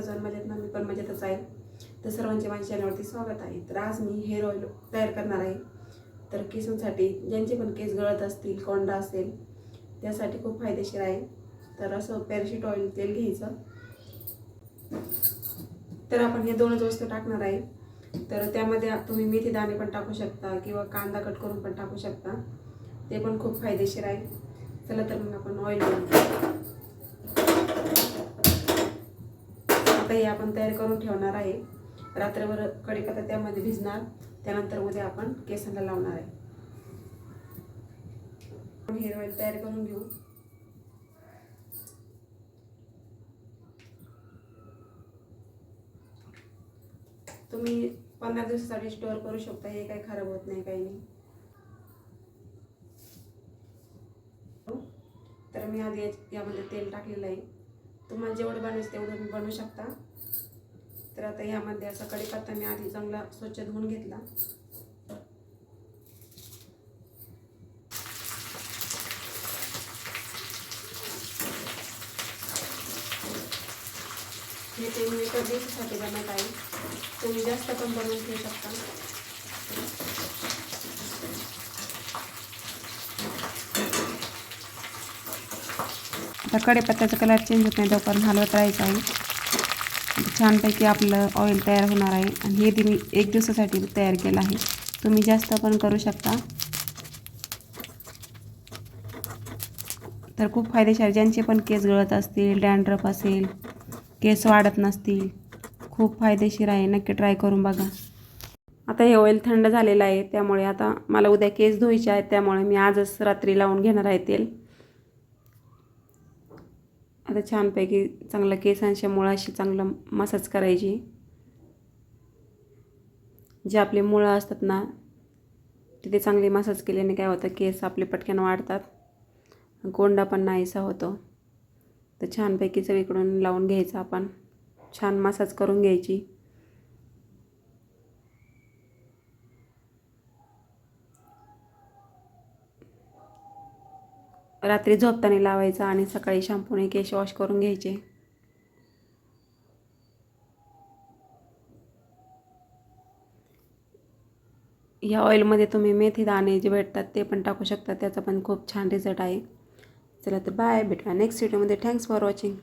सर्वजण मजेत ना मी पण मजेतच आहे. तर सर्वांचे माझ्या चॅनलवरती स्वागत आहे. तर आज मी हेअर ऑइल तयार करणार आहे. तर केसांसाठी ज्यांचे पण केस गळत असतील कोंडा असेल त्यासाठी खूप फायदेशीर आहे. तर असं पॅराशूट ऑइल तेल घ्यायचं. तर आपण हे दोनच वस्तू टाकणार आहे. तर त्यामध्ये तुम्ही मेथी दाणे पण टाकू शकता किंवा कांदा कट करून पण टाकू शकता. ते पण खूप फायदेशीर आहे. चला तर मग आपण ऑइल आता हे आपण तयार करून ठेवणार आहे. रात्रभर कढीपत्ता त्यामध्ये भिजणार. त्यानंतर उद्या आपण केसांना लावणार आहे. आपण हेअर ऑइल तयार करून घेऊ. तुम्ही पंधरा दिवसासाठी स्टोअर करू शकता. हे काही खराब होत नाही काही नाही. तर मी आधी यामध्ये तेल टाकलेलं आहे. तुम्हाला जेवढं बनवायचं तेवढं तुम्ही बनवू शकता. तर आता यामध्ये असा कढीपत्ता मी आधी चांगला स्वच्छ धुवून घेतला. हे ते मी एका दिवसासाठी बनवत आहे. तुम्ही जास्त पण बनवून घेऊ शकता. आता कडेपत्त्याचा कलर चेंज होत नाही. तोपर्यंत हलवत राहायचं आहे. छानपैकी आपलं ऑइल तयार होणार आहे. आणि हे ते मी एक दिवसासाठी तयार केलं आहे. तुम्ही जास्त पण करू शकता. तर खूप फायदेशीर. आहे. ज्यांचे पण केस गळत असतील डॅन्ड्रफ असेल केस वाढत नसतील खूप फायदेशीर आहे. नक्की ट्राय करून बघा. आता हे ऑइल थंड झालेलं आहे. त्यामुळे आता मला उद्या केस धुवायचे आहेत. त्यामुळे मी आजच रात्री लावून घेणार आहे तेल. आता छानपैकी चांगलं केसांच्या मुळाशी चांगलं मसाज करायची. जे आपले मुळं असतात ना तिथे चांगले मसाज केल्याने काय होतं केस आपले पटकन वाढतात. गोंडा पण नाहीसा होतो. तर छानपैकी सगळीकडून लावून घ्यायचं आपण. छान मसाज करून घ्यायची. रात्री झोपताना लावायचा आणि सकाळी शॅम्पूने केस वॉश करून घ्यायचे. या ऑइलमध्ये तुम्ही मेथी दाणे जे भेटतात ते पण टाकू शकता. त्याचा पण खूप छान रिझल्ट आहे. चला तर बाय भेटूया नेक्स्ट व्हिडिओमध्ये थँक्स फॉर वॉचिंग